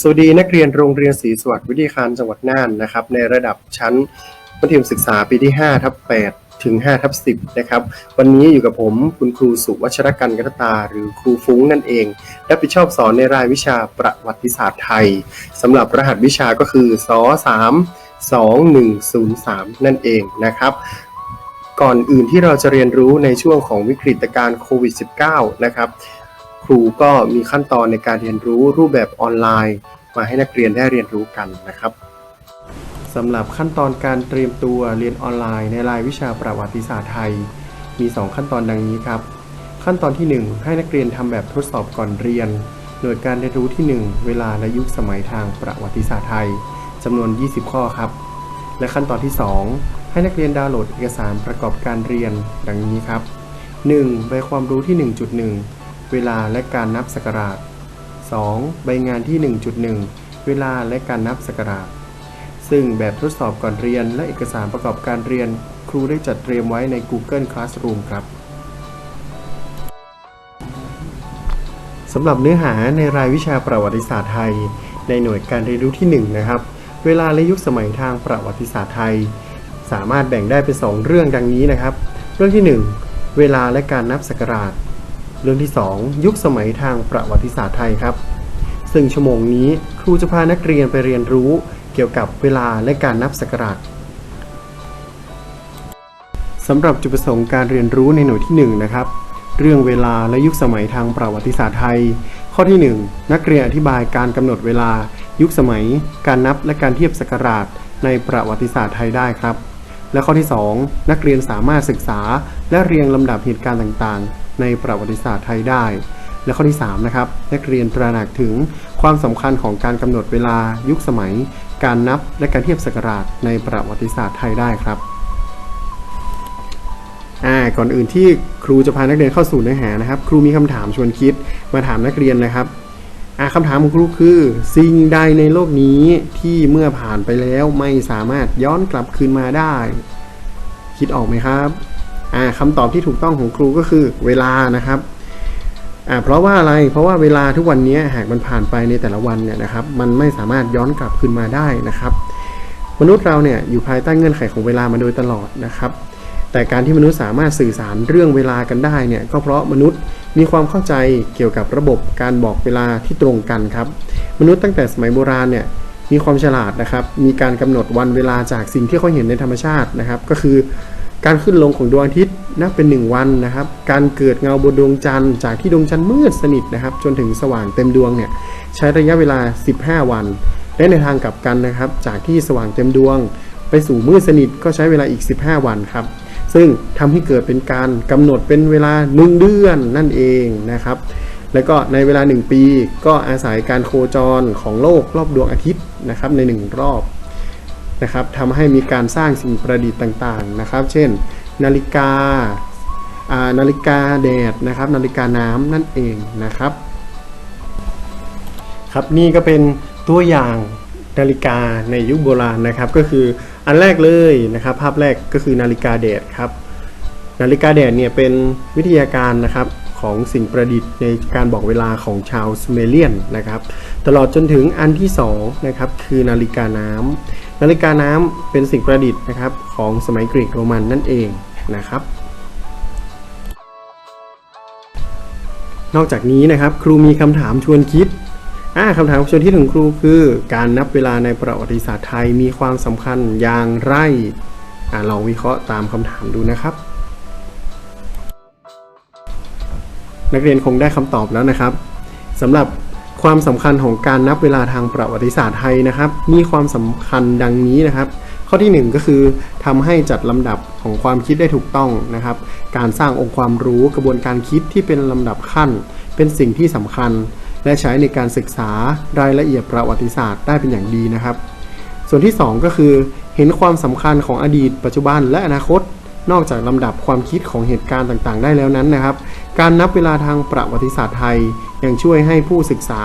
สวัสดีนักเรียนโรงเรียนศรีสวัสดิ์วิทยาคารจังหวัดน่านนะครับ ในระดับชั้นมัธยมศึกษาปีที่5ทับ8ถึง5ทับ10นะครับ วันนี้อยู่กับผมคุณครูสุวัชรกันกัตตา หรือครูฟุ้งนั่นเอง รับผิดชอบสอนในรายวิชาประวัติศาสตร์ไทยสำหรับรหัสวิชาก็คือส3 2103 นั่นเองนะครับ ก่อนอื่นที่เราจะเรียนรู้ในช่วงของวิกฤตการณ์โควิด -19 นะครับ ครูก็มีขั้นตอนในการเรียนรู้รูปแบบออนไลน์ มาให้นักเรียนได้เรียนรู้กันนะครับสำหรับขั้นตอนการเตรียมตัวเรียนออนไลน์ในรายวิชาประวัติศาสตร์ไทย มี 2 ขั้นตอนดังนี้ครับ ขั้นตอนที่ 1 ให้นักเรียนทำแบบทดสอบก่อนเรียนหน่วยการเรียนรู้ที่ 1 เวลาและยุคสมัยทางประวัติศาสตร์ไทยจำนวน 20 ข้อครับ และขั้นตอนที่ 2 ให้นักเรียนดาวน์โหลดเอกสารประกอบการเรียนดังนี้ครับ 1. ใบความรู้ที่ 1.1 เวลาและการนับศักราช 2. ใบงานที่ 1.1 เวลาและการนับศักราช ซึ่งแบบทดสอบก่อนเรียนและเอกสารประกอบการเรียน ครูได้จัดเตรียมไว้ใน Google Classroom ครับสำหรับเนื้อหาในรายวิชาประวัติศาสตร์ไทย ในหน่วยการเรียนรู้ที่ 1 นะครับ เวลาและยุคสมัยทางประวัติศาสตร์ไทย สามารถแบ่งได้เป็น 2 เรื่องดังนี้นะครับ เรื่องที่ 1 เวลาและการนับศักราช เรื่องที่ 2 ยุคสมัยทางประวัติศาสตร์ไทยครับ ซึ่งชั่วโมงนี้ครูจะพานักเรียนไปเรียนรู้เกี่ยวกับเวลาและการนับศักราชสำหรับจุดประสงค์การเรียนรู้ในหน่วยที่ 1 นะครับ เรื่องเวลาและยุคสมัยทางประวัติศาสตร์ไทย ข้อที่ 1 นักเรียนอธิบายการกำหนดเวลา ยุคสมัย การนับและการเทียบศักราชในประวัติศาสตร์ไทยได้ครับ และข้อที่ 2 นักเรียนสามารถศึกษา และเรียงลำดับเหตุการณ์ต่างๆ ในประวัติศาสตร์ไทยได้ และข้อที่3นะครับนักเรียนตระหนักถึงความสำคัญของการกำหนดเวลายุคสมัย การนับและการเทียบศักราชในประวัติศาสตร์ไทยได้ครับอ่าก่อนอื่นที่ครูจะพานักเรียนเข้าสู่เนื้อหานะครับ ครูมีคำถามชวนคิดมาถามนักเรียนนะครับ อ่าคำถามของครูคือ สิ่งใดในโลกนี้ที่เมื่อผ่านไปแล้วไม่สามารถย้อนกลับคืนมาได้ คิดออกไหมครับอ่าคำตอบที่ถูกต้องของครูก็คือเวลานะครับอ่าเพราะว่าอะไรเพราะว่าเวลาทุกวันนี้หากมันผ่านไปในแต่ละวันเนี่ยนะครับ มันไม่สามารถย้อนกลับคืนมาได้นะครับ มนุษย์เราเนี่ยอยู่ภายใต้เงื่อนไขของเวลามาโดยตลอดนะครับ แต่การที่มนุษย์สามารถสื่อสารเรื่องเวลากันได้เนี่ยก็เพราะมนุษย์ มีความเข้าใจเกี่ยวกับระบบการบอกเวลาที่ตรงกันครับ มนุษย์ตั้งแต่สมัยโบราณเนี่ยมีความฉลาดนะครับ มีการกำหนดวันเวลาจากสิ่งที่เขาเห็นในธรรมชาตินะครับ ก็คือการขึ้นลงของดวงอาทิตย์นับเป็น 1 วันนะครับ การเกิดเงาบนดวงจันทร์จากที่ดวงจันทร์มืดสนิทนะครับ จนถึงสว่างเต็มดวงเนี่ยใช้ระยะเวลา 15 วัน และในทางกลับกันนะครับ จากที่สว่างเต็มดวง ไปสู่มืดสนิทก็ใช้เวลาอีก 15 วันครับ ซึ่งทำให้เกิดเป็นการกำหนดเป็นเวลา1เดือนนั่นเองนะครับ แล้วก็ในเวลา 1 ปีก็อาศัยการโคจรของโลกรอบดวงอาทิตย์นะครับใน 1 รอบนะครับทำให้มีการสร้างสิ่งประดิษฐ์ต่างๆนะครับ เช่น นาฬิกาานาฬิกาแดดนะครับ นาฬิกาน้ำนั่นเองนะครับ ครับนี่ก็เป็นตัวอย่างนาฬิกาในยุคโบราณนะครับก็คือ อันแรกเลยนะครับภาพแรกก็คือนาฬิกาแดดครับ นาฬิกาแดดเนี่ยเป็นวิทยาการนะครับของสิ่งประดิษฐ์ในการบอกเวลาของชาวซูเมเรียนนะครับ ตลอดจนถึงอันที่2นะครับคือนาฬิกาน้ำนาฬิกาน้ำเป็นสิ่งประดิษฐ์นะครับของสมัยกรีกโรมันนั่นเองนะครับ นอกจากนี้นะครับ ครูมีคำถามชวนคิด อ่าคำถามชวนคิดของครูคือ การนับเวลาในประวัติศาสตร์ไทยมีความสำคัญอย่างไรอ่าลองวิเคราะห์ตามคำถามดูนะครับ นักเรียนคงได้คำตอบแล้วนะครับสำหรับความสำคัญของการนับเวลาทางประวัติศาสตร์ไทยนะครับ มีความสำคัญดังนี้นะครับ ข้อที่ 1 ก็คือทำให้จัดลำดับของความคิดได้ถูกต้องนะครับ การสร้างองค์ความรู้กระบวนการคิดที่เป็นลำดับขั้น เป็นสิ่งที่สำคัญ และใช้ในการศึกษารายละเอียดประวัติศาสตร์ได้เป็นอย่างดีนะครับ ส่วนที่ 2 ก็คือเห็นความสำคัญของอดีต ปัจจุบันและอนาคต นอกจากลำดับความคิดของเหตุการณ์ต่างๆ ได้แล้วนั้นนะครับ การนับเวลาทางประวัติศาสตร์ไทยยังช่วยให้ผู้ศึกษา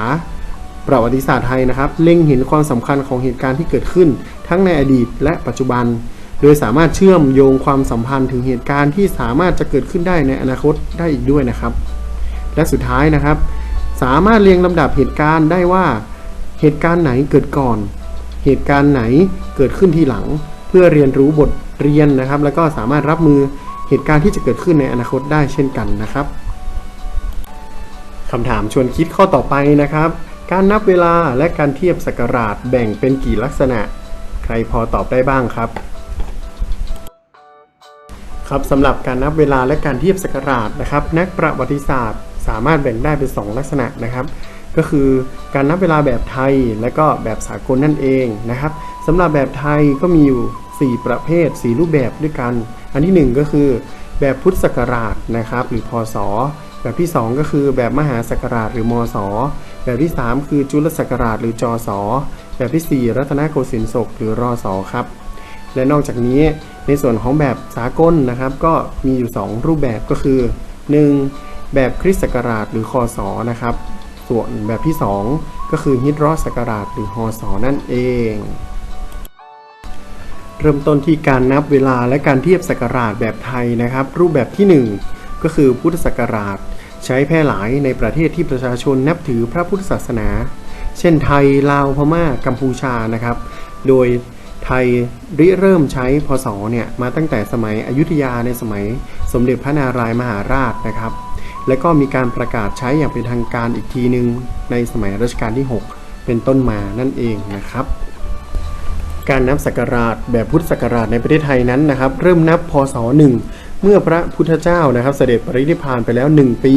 ประวัติศาสตร์ไทยนะครับเล็งเห็นความสำคัญของเหตุการณ์ที่เกิดขึ้น ทั้งในอดีตและปัจจุบัน โดยสามารถเชื่อมโยงความสัมพันธ์ถึงเหตุการณ์ที่สามารถจะเกิดขึ้นได้ในอนาคตได้อีกด้วยนะครับ และสุดท้ายนะครับ สามารถเรียงลำดับเหตุการณ์ได้ว่า เหตุการณ์ไหนเกิดก่อน เหตุการณ์ไหนเกิดขึ้นทีหลัง เพื่อเรียนรู้บทเรียนนะครับ แล้วก็สามารถรับมือเหตุการณ์ที่จะเกิดขึ้นในอนาคตได้เช่นกันนะครับคำถามชวนคิดข้อต่อไปนะครับ การนับเวลาและการเทียบศักราชแบ่งเป็นกี่ลักษณะ ใครพอตอบได้บ้างครับ ครับสำหรับการนับเวลาและการเทียบศักราชนะครับ นักประวัติศาสตร์ สามารถแบ่งได้เป็น 2 ลักษณะนะครับ ก็คือการนับเวลาแบบไทยและก็แบบสากลนั่นเองนะครับสำหรับแบบไทยก็มีอยู่ 4 ประเภท 4 รูปแบบด้วยกัน อันที่ 1 ก็คือแบบพุทธศักราชนะครับ หรือพศแบบที่ 2 ก็คือแบบมหาศักราชหรือมศแบบที่ 3 คือจุลศักราชหรือจศแบบที่ 4 รัตนโกสินทร์ศกหรือรอสครับ และนอกจากนี้ในส่วนของแบบสากลนะครับ ก็มีอยู่ 2 รูปแบบก็คือ 1. แบบคริสต์ศักราชหรือคศนะครับ ส่วนแบบที่ 2 ก็คือฮิตรอศักราชหรือฮศนั่นเอง เริ่มต้นที่การนับเวลาและการเทียบศักราชแบบไทยนะครับ รูปแบบที่ 1 ก็คือพุทธศักราช ใช้แพร่หลายในประเทศที่ประชาชนนับถือพระพุทธศาสนา เช่นไทยลาวพม่ากัมพูชานะครับ โดยไทยริเริ่มใช้พศเนี่ยมาตั้งแต่สมัยอยุธยาในสมัยสมเด็จพระนารายมหาราชนะครับ และก็มีการประกาศใช้อย่างเป็นทางการอีกทีหนึ่งในสมัยรัชกาลที่ 6 เป็นต้นมานั่นเองนะครับ การนับศักราชแบบพุทธศักราชในประเทศไทยนั้นนะครับ เริ่มนับพศ1เมื่อพระพุทธเจ้านะครับ เสด็จปรินิพพานไปแล้ว 1 ปี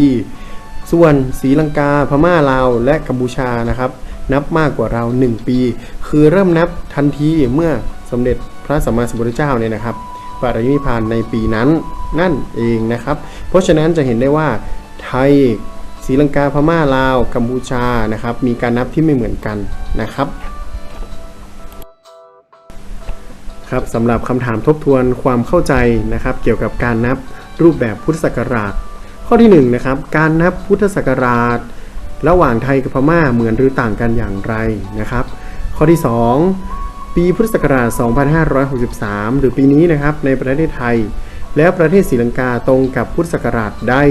ส่วนศรีลังกาพม่าลาวและกัมพูชานะครับ นับมากกว่าเรา 1 ปี คือเริ่มนับทันทีเมื่อสมเด็จพระสัมมาสัมพุทธเจ้าเนี่ยนะครับปรินิพพานในปีนั้นนั่นเองนะครับ เพราะฉะนั้นจะเห็นได้ว่า ทยศรีลังกาพม่าลาวกัมพูชานะครับ มีการนับที่ไม่เหมือนกันนะครับ ครับสำหรับคำถามทบทวนความเข้าใจนะครับ เกี่ยวกับการนับรูปแบบพุทธศักราช ข้อที่1นงนะครับการนับพุทธศักราช ระหว่างไทยกับพม่าเหมือนหรือต่างกันอย่างไรนะครับ ข้อที่ 2 ปีพุทธศักราช 2563 หรือปีนี้นะครับในประเทศไทย แล้วประเทศศรีลังกาตรงกับพุทธศักราชได้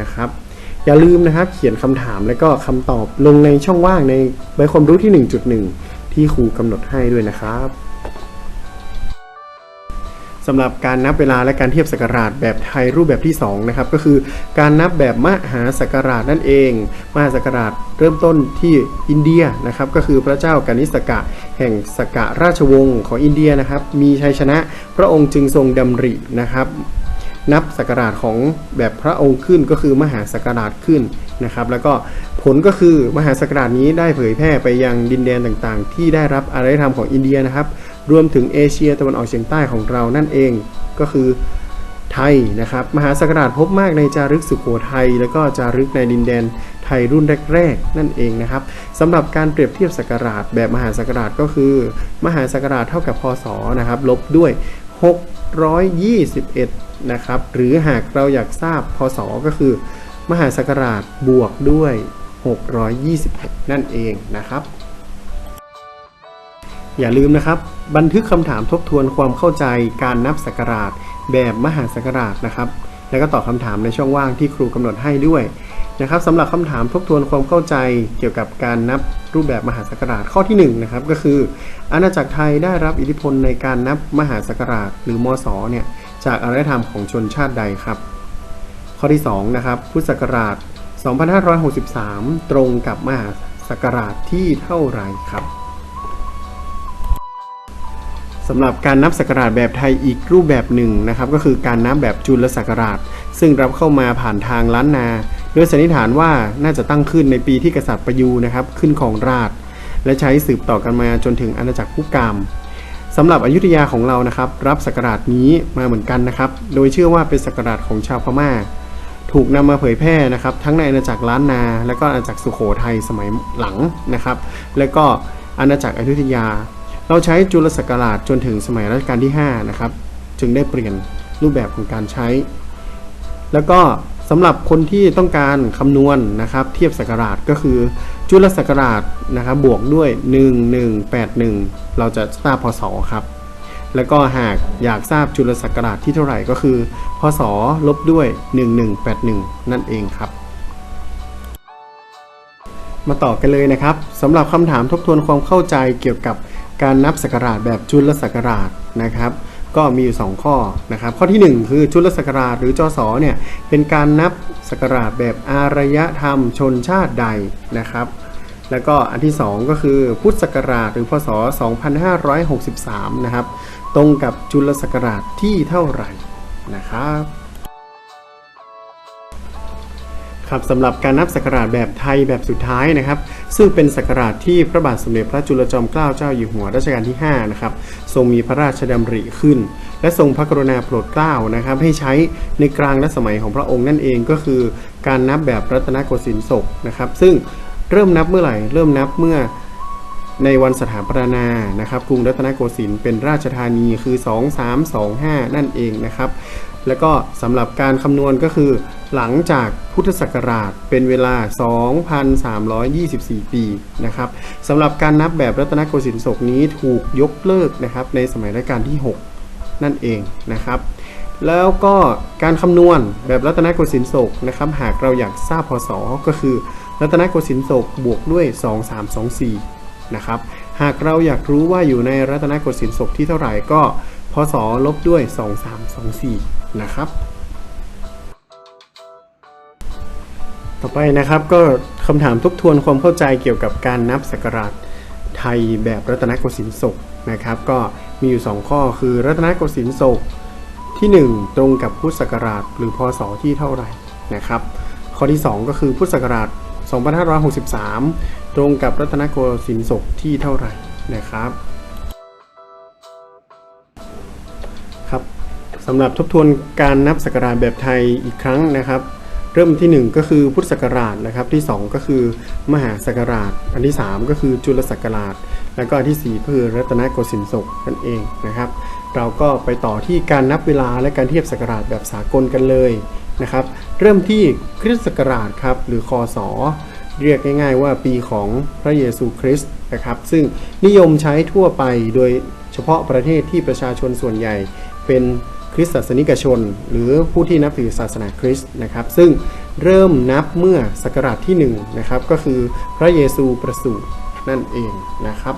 นะครับ อย่าลืมนะครับ เขียนคำถามและก็คำตอบลงในช่องว่างในใบความรู้ที่ 1.1 ที่ครูกำหนดให้ด้วยนะครับสำหรับการนับเวลาและการเทียบศักราชแบบไทยรูปแบบที่2นะครับก็คือการนับแบบมหาศักราชนั่นเอง มหาศักราชเริ่มต้นที่อินเดียนะครับก็คือพระเจ้ากานิสกะ แห่งสกะราชวงศ์ของอินเดียนะครับมีชัยชนะพระองค์จึงทรงดำรินะครับ นับศักราชของแบบพระองค์ขึ้นก็คือมหาศักราชขึ้นนะครับ แล้วก็ผลก็คือมหาศักราชนี้ได้เผยแพร่ไปยังดินแดนต่างๆ ที่ได้รับอารยธรรมของอินเดียนะครับ รวมถึงเอเชียตะวันออกเฉียงใต้ของเรานั่นเองก็คือไทยนะครับมหาศักราชพบมากในจารึกสุโขทัยแล้วก็จารึกในดินแดนไทยรุ่นแรกๆ นั่นเองนะครับสำหรับการเปรียบเทียบศักราชแบบมหาศักราชก็คือ มหาศักราชเท่ากับพศนะครับลบด้วย 621 นะครับ หรือหากเราอยากทราบพศก็คือ มหาศักราชบวกด้วย 621 นั่นเองนะครับ อย่าลืมนะครับ บันทึกคำถามทบทวนความเข้าใจการนับศักราชแบบมหาศักราชนะครับ แล้วก็ตอบคำถามในช่องว่างที่ครูกำหนดให้ด้วยนะครับสำหรับคำถามทบทวนความเข้าใจเกี่ยวกับการนับรูปแบบมหาศักราชข้อที่1นะครับก็คือ อาณาจักรไทยได้รับอิทธิพลในการนับมหาศักราชหรือมศเนี่ยจากอารยธรรมของชนชาติใดครับ ข้อที่2นะครับพุทธศักราช 2563 ตรงกับมหาศักราชที่เท่าไรครับ สำหรับการนับศักราชแบบไทยอีกรูปแบบหนึ่งนะครับก็คือการนับแบบจุลศักราช ซึ่งรับเข้ามาผ่านทางล้านนา โดยสันนิษฐานว่าน่าจะตั้งขึ้นในปีที่กษัตริย์ประยูนะครับขึ้นของราช และใช้สืบต่อกันมาจนถึงอาณาจักรพุกามสำหรับอยุธยาของเรานะครับ รับศักราชนี้มาเหมือนกันนะครับ โดยเชื่อว่าเป็นศักราชของชาวพม่า ถูกนำมาเผยแพร่นะครับทั้งในอาณาจักรล้านนา และก็อาณาจักรสุโขทัยสมัยหลังนะครับ และก็อาณาจักรอยุธยา เราใช้จุลศักราชจนถึงสมัยรัชกาลที่5นะครับจึงได้เปลี่ยนรูปแบบของการใช้ แล้วก็สำหรับคนที่ต้องการคำนวณนะครับเทียบศักราชก็คือจุลศักราชนะครับบวกด้วย 1181 เราจะทราบพศครับแล้วก็หากอยากทราบจุลศักราชที่เท่าไหร่ก็คือ พศลบด้วย 1181 นั่นเองครับ มาต่อกันเลยนะครับสำหรับคำถามทบทวนความเข้าใจเกี่ยวกับ การนับศักราชแบบจุลศักราชนะครับ ก็มีอยู่ 2 ข้อนะครับ ข้อที่ 1 คือจุลศักราชหรือจศเนี่ยเป็นการนับศักราชแบบอารยธรรมชนชาติใดนะครับแล้วก็อันที่ 2 ก็คือพุทธศักราชหรือพศ 2563 นะครับ ตรงกับจุลศักราชที่เท่าไหร่นะครับ ครับสำหรับการนับศักราชแบบไทยแบบสุดท้ายนะครับ ซึ่งเป็นศักราชที่พระบาทสมเด็จพระจุลจอมเกล้าเจ้าอยู่หัวรัชกาลที่5นะครับทรงมีพระราชดำริขึ้น และทรงพระกรุณาโปรดเกล้านะครับให้ใช้ในกลางรัชสมัยของพระองค์นั่นเองก็คือ การนับแบบรัตนโกสินทร์ศกนะครับ ซึ่งเริ่มนับเมื่อไหร่ เริ่มนับเมื่อในวันสถาปนานะครับกรุงรัตนโกสินทร์เป็นราชธานีคือ 2325 นั่นเองนะครับ แล้วก็สำหรับการคำนวณก็คือ หลังจากพุทธศักราชเป็นเวลา 2,324 ปีนะครับสำหรับการนับแบบรัตนโกสินทร์ศกนี้ถูกยกเลิกนะครับในสมัยรัชกาลที่ 6 นั่นเองนะครับ แล้วก็การคำนวณแบบรัตนโกสินทร์ศกนะครับ หากเราอยากทราบพศก็คือ รัตนโกสินทร์ศกบวกด้วย 2324 นะครับ หากเราอยากรู้ว่าอยู่ในรัตนโกสินทร์ศกที่เท่าไหร่ก็พศลบด้วย 2324 นะครับ ต่อไปนะครับก็คำถามทบทวนความเข้าใจเกี่ยวกับการนับศักราชไทยแบบรัตนโกสินทร์ศกนะครับ ก็มีอยู่ 2 ข้อคือรัตนโกสินทร์ศกที่ 1 ตรงกับพุทธศักราชหรือพศที่เท่าไหร่นะครับ ข้อที่ 2 ก็คือพุทธศักราช 2563 ตรงกับรัตนโกสินทร์ศกที่เท่าไหร่นะครับครับ สำหรับทบทวนการนับศักราชแบบไทยอีกครั้งนะครับ เริ่มที่ 1 ก็คือพุทธศักราชนะครับ ที่ 2 ก็คือมหาศักราช อันที่ 3 ก็คือจุลศักราช แล้วก็อันที่ 4 ก็คือรัตนโกสินทร์ศกนั่นเองนะครับ เราก็ไปต่อที่การนับเวลาและการเทียบศักราชแบบสากลกันเลยนะครับ เริ่มที่คริสตศักราชครับหรือคศเรียกง่ายๆว่าปีของพระเยซูคริสต์นะครับ ซึ่งนิยมใช้ทั่วไปโดยเฉพาะประเทศที่ประชาชนส่วนใหญ่เป็น คริสตศาสนิกชน หรือผู้ที่นับถือศาสนาคริสต์นะครับ ซึ่งเริ่มนับเมื่อศักราชที่1นะครับก็คือพระเยซูประสูตินั่นเองนะครับ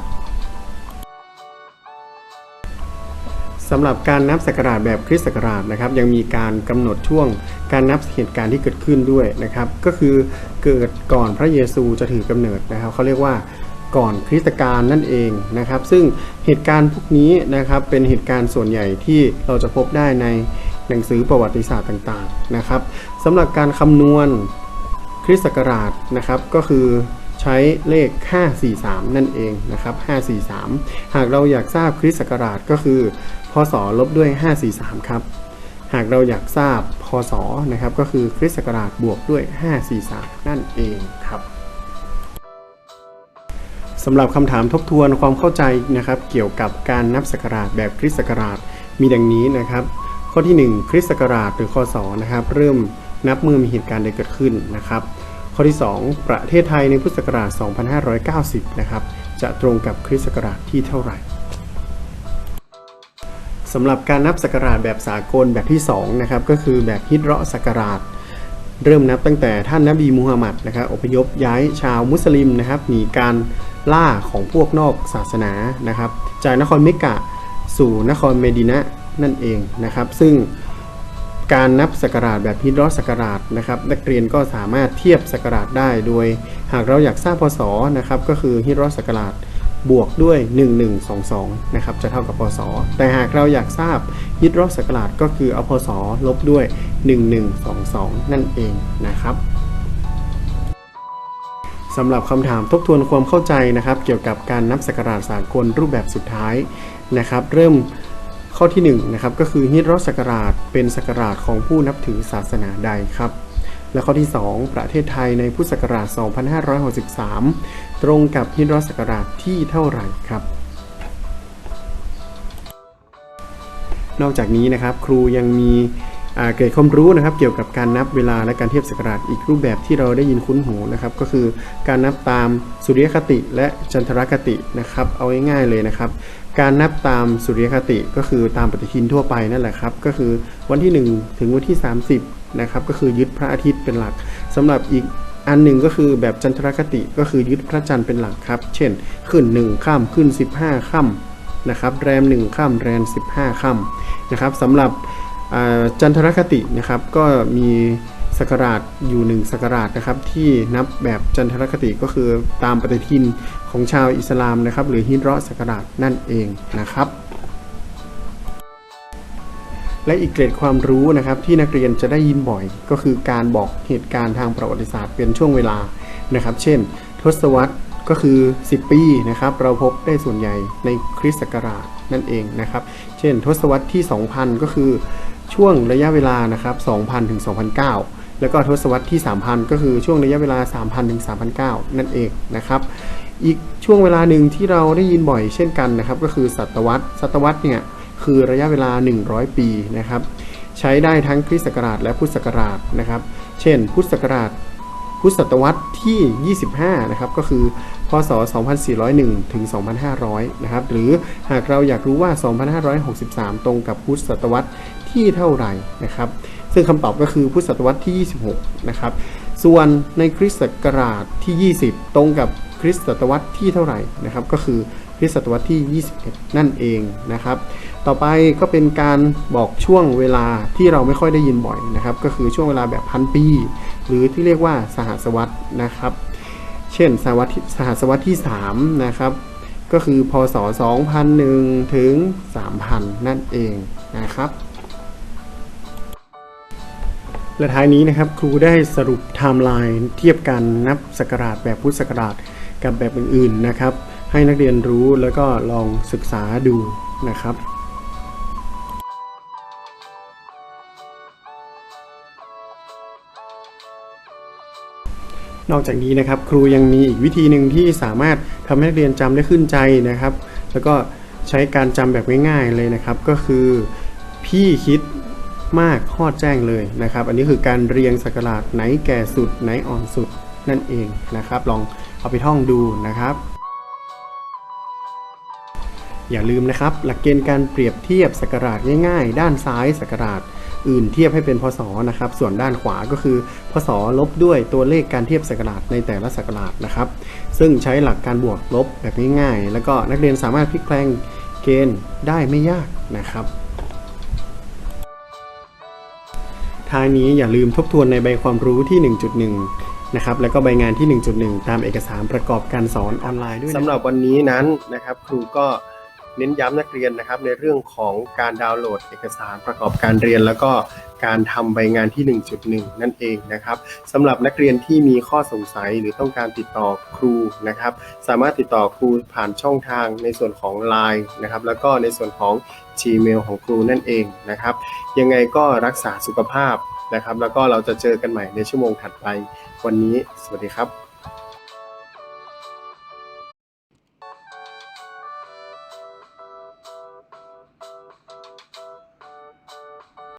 สำหรับการนับศักราชแบบคริสตศักราชนะครับ ยังมีการกำหนดช่วงการนับเหตุการณ์ที่เกิดขึ้นด้วยนะครับ ก็คือเกิดก่อนพระเยซูจะถือกำเนิดนะครับเขาเรียกว่า ก่อนคริสตกาลนั่นเองนะครับ ซึ่งเหตุการณ์พวกนี้นะครับเป็นเหตุการณ์ส่วนใหญ่ที่เราจะพบได้ในหนังสือประวัติศาสตร์ต่างๆนะครับสำหรับการคำนวณคริสตศักราชนะครับก็คือใช้เลข 543 นั่นเองนะครับ 543 หากเราอยากทราบคริสตศักราชก็คือพศลบด้วย 543 ครับ หากเราอยากทราบพศนะครับก็คือคริสตศักราชบวกด้วย 543 นั่นเองครับ สำหรับคำถามทบทวนความเข้าใจนะครับ เกี่ยวกับการนับศักราชแบบคริสต์ศักราชมีดังนี้นะครับ ข้อที่ 1 คริสต์ศักราชหรือคศนะครับ เริ่มนับเมื่อมีเหตุการณ์ใดเกิดขึ้นนะครับ ข้อที่ 2 ประเทศไทยในพุทธศักราช 2590 นะครับ จะตรงกับคริสต์ศักราชที่เท่าไหร่สำหรับการนับศักราชแบบสากลแบบที่2นะครับก็คือแบบฮิจเราะศักราช เริ่มนับตั้งแต่ท่านนบีมูฮัมหมัดนะครับอพยพย้ายชาวมุสลิมนะครับหนีการล่าของพวกนอกศาสนานะครับ จากนครเมกะสู่นครเมดินะนั่นเองนะครับ ซึ่งการนับศักราชแบบฮิจเราะห์ศักราชนะครับนักเรียนก็สามารถเทียบศักราชได้ โดยหากเราอยากทราบพศนะครับก็คือฮิจเราะห์ศักราชบวกด้วย 1122นะครับจะเท่ากับพศ แต่หากเราอยากทราบยึดรอบศักราชก็คือเอาพศลบด้วย 1122 นั่นเองนะครับสำหรับคำถามทบทวนความเข้าใจนะครับ เกี่ยวกับการนับศักราชสากลรูปแบบสุดท้ายนะครับ เริ่มข้อที่1นะครับก็คือฮิจเราะห์ศักราชเป็นศักราชของผู้นับถือศาสนาใดครับ และข้อที่ 2 ประเทศไทยในพุทธศักราช 2563 ตรงกับฮิจเราะห์ศักราชที่เท่าไหร่ครับ นอกจากนี้นะครับครูยังมี เกร็ดความรู้นะครับเกี่ยวกับการนับเวลาและการเทียบศักราชอีกรูปแบบที่เราได้ยินคุ้นหูนะครับก็คือการนับตามสุริยคติและจันทรคตินะครับเอาง่ายๆเลยนะครับการนับตามสุริยคติก็คือตามปฏิทินทั่วไปนั่นแหละครับก็คือวันที่ 1 ถึงวันที่ 30นะครับก็คือยึดพระอาทิตย์เป็นหลักสำหรับอีกอันหนึ่งก็คือแบบจันทรคติก็คือยึดพระจันทร์เป็นหลักครับ เช่น ขึ้น1ค่ำขึ้น 15ค่ำนะครับแรม1ค่ำแรม 15ค่ำนะครับสำหรับ จันทรคตินะครับก็มีสกราชอยู่หนึ่งสกราชนะครับที่นับแบบจันทรคติก็คือตามปฏิทินของชาวอิสลามนะครับ หรือฮิราะห์สกราชนั่นเองนะครับ และอีกเกรดความรู้นะครับที่นักเรียนจะได้ยินบ่อย ก็คือการบอกเหตุการณ์ทางประวัติศาสตร์เป็นช่วงเวลานะครับ เช่น ทศวรรษ ก็คือ 10 ปีนะครับ เราพบได้ส่วนใหญ่ในคริสต์ศักราชนั่นเองนะครับ เช่น ทศวรรษที่ 2000 ก็คือช่วงระยะเวลานะครับ 2000 ถึง 2009 แล้วก็ทศวรรษที่ 3000 ก็คือช่วงระยะเวลา 3000 ถึง 3009 นั่นเองนะครับ อีกช่วงเวลาหนึ่งที่เราได้ยินบ่อยเช่นกันนะครับ ก็คือศตวรรษ ศตวรรษเนี่ยคือระยะเวลา 100 ปีนะครับ ใช้ได้ทั้งคริสต์ศักราชและพุทธศักราชนะครับ เช่น พุทธศักราชพุทธศตวรรษที่ 25 นะครับ ก็คือ พศ 2401 ถึง 2500 นะครับ หรือหากเราอยากรู้ว่า 2563 ตรงกับพุทธศตวรรษที่เท่าไหร่นะครับ ซึ่งคำตอบก็คือพุทธศตวรรษที่ 26 นะครับ ส่วนในคริสต์ศักราชที่ 20 ตรงกับคริสต์ศตวรรษที่เท่าไหร่นะครับ ก็คือคริสต์ศตวรรษที่ 21 นั่นเองนะครับ ต่อไปก็เป็นการบอกช่วงเวลาที่เราไม่ค่อยได้ยินบ่อยนะครับ ก็คือช่วงเวลาแบบพันปี หรือที่เรียกว่าสหัสวรรษนะครับ เช่นสหัสวรรษที่สหัสวรรษที่3นะครับ ก็คือพศ 2001 ถึง 3000 นั่นเองนะครับ และท้ายนี้นะครับครูได้สรุปไทม์ไลน์เทียบกันนับศักราชแบบพุทธศักราชกับแบบอื่นๆนะครับ ให้นักเรียนรู้แล้วก็ลองศึกษาดูนะครับ นอกจากนี้นะครับ ครูยังมีอีกวิธีหนึ่งที่สามารถทำให้นักเรียนจำได้ขึ้นใจนะครับ แล้วก็ใช้การจำแบบง่ายๆเลยนะครับ ก็คือพี่คิดมากฮอแจ้งเลยนะครับ อันนี้คือการเรียงสกราชไหนแก่สุดไหนอ่อนสุดนั่นเองนะครับ ลองเอาไปท่องดูนะครับ อย่าลืมนะครับ หลักเกณฑ์การเปรียบเทียบสกราชง่ายๆ ด้านซ้ายสกราช อื่นเทียบให้เป็นพศนะครับ ส่วนด้านขวาก็คือพศลบด้วยตัวเลขการเทียบสักราชในแต่ละสักราชนะครับ ซึ่งใช้หลักการบวกลบแบบง่ายๆแล้วก็นักเรียนสามารถพลิกแปลงเกณฑ์ได้ไม่ยากนะครับท้ายนี้อย่าลืมทบทวนในใบความรู้ที่ 1.1 นะครับ แล้วก็ใบงานที่ 1.1 ตามเอกสารประกอบการสอนออนไลน์ด้วยสำหรับวันนี้นั้นนะครับ ครูก็ เน้นย้ำนักเรียนนะครับในเรื่องของการดาวน์โหลดเอกสารประกอบการเรียน แล้วก็การทำใบงานที่ 1.1 นั่นเองนะครับสำหรับนักเรียนที่มีข้อสงสัยหรือต้องการติดต่อครูนะครับ สามารถติดต่อครูผ่านช่องทางในส่วนของ Line นะครับแล้วก็ในส่วนของ Gmail ของครูนั่นเองนะครับ ยังไงก็รักษาสุขภาพนะครับ แล้วก็เราจะเจอกันใหม่ในชั่วโมงถัดไป วันนี้ สวัสดีครับ